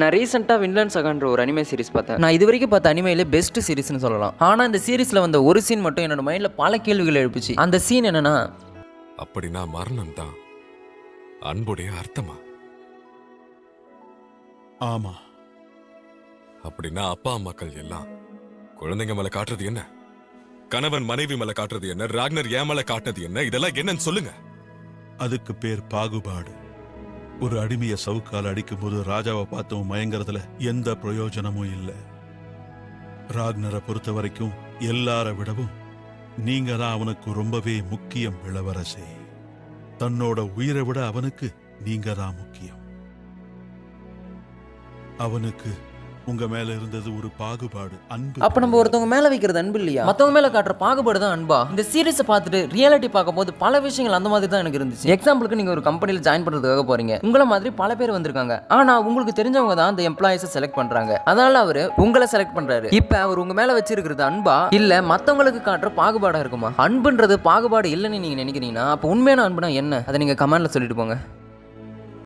நான் ரீசெண்டாக வின்லன் சகான்ற ஒரு அனிமே சீரிஸ் பார்த்தேன். நான் இது வரைக்கும் பார்த்த அனிமையிலே பெஸ்ட் சீரிஸ்னு சொல்லலாம். ஆனால் இந்த சீரிஸில் வந்த ஒரு சீன் மட்டும் என்னோட மைண்டில் பல கேள்விகள் எழுப்பிச்சு. அந்த சீன் என்னன்னா அப்படின்னா மரணம் தான் அன்புடைய அர்த்தமா? ஆமா. அப்படின்னா அப்பா அம்மாக்கள் எல்லாம் குழந்தைங்க மேல காட்டுறது என்ன? கணவன் மனைவி மேல காட்டுறது என்ன? ராக்னர் ஏன் மேல காட்டுறது என்ன? இதெல்லாம் என்னன்னு சொல்லுங்க. அதுக்கு பேர் பாகுபாடு. ஒரு அடிமைய சவுக்கால் அடிக்கும்போது ராஜாவை பார்த்தவன் மயங்கறதுல எந்த பிரயோஜனமும் இல்லை. ராக்னரை பொறுத்த வரைக்கும் எல்லார விடவும் நீங்க தான் அவனுக்கு ரொம்பவே முக்கியம் இளவரசே. தன்னோட உயிரை விட அவனுக்கு நீங்க தான் முக்கியம். அவனுக்கு உங்க மேல இருந்தது ஒரு பாகுபாடு அன்பு. அப்போ நம்ம ஒருத்தவங்க மேலே வைக்கிறது அன்பு இல்லையா? மற்றவங்க மேலே காட்டுற பாகுபாடு தான் அன்பா? இந்த சீரிஸை பார்த்துட்டு ரியாலிட்டி பார்க்கும்போது பல விஷயங்கள் அந்த மாதிரி தான் எனக்கு இருந்துச்சு. எக்ஸாம்பிளுக்கு நீங்கள் ஒரு கம்பெனியில் ஜாயின் பண்ணுறதுக்காக போறீங்க. உங்களை மாதிரி பல பேர் வந்திருக்காங்க. ஆனால் உங்களுக்கு தெரிஞ்சவங்க தான் அந்த எம்ப்ளாயிஸை செலக்ட் பண்ணுறாங்க அதனால அவர் உங்களை செலக்ட் பண்ணுறாரு இப்போ அவர் உங்கள் மேலே வச்சிருக்கிறது அன்பா? இல்லை மற்றவங்களுக்கு காட்டுற பாகுபாடாக இருக்குமா? அன்புன்றது பாகுபாடு இல்லைன்னு நீங்கள் நினைக்கிறீங்கன்னா அப்போ உண்மையான அன்புனா என்ன? அதை நீங்கள் கமெண்ட்ல சொல்லிட்டு போங்க.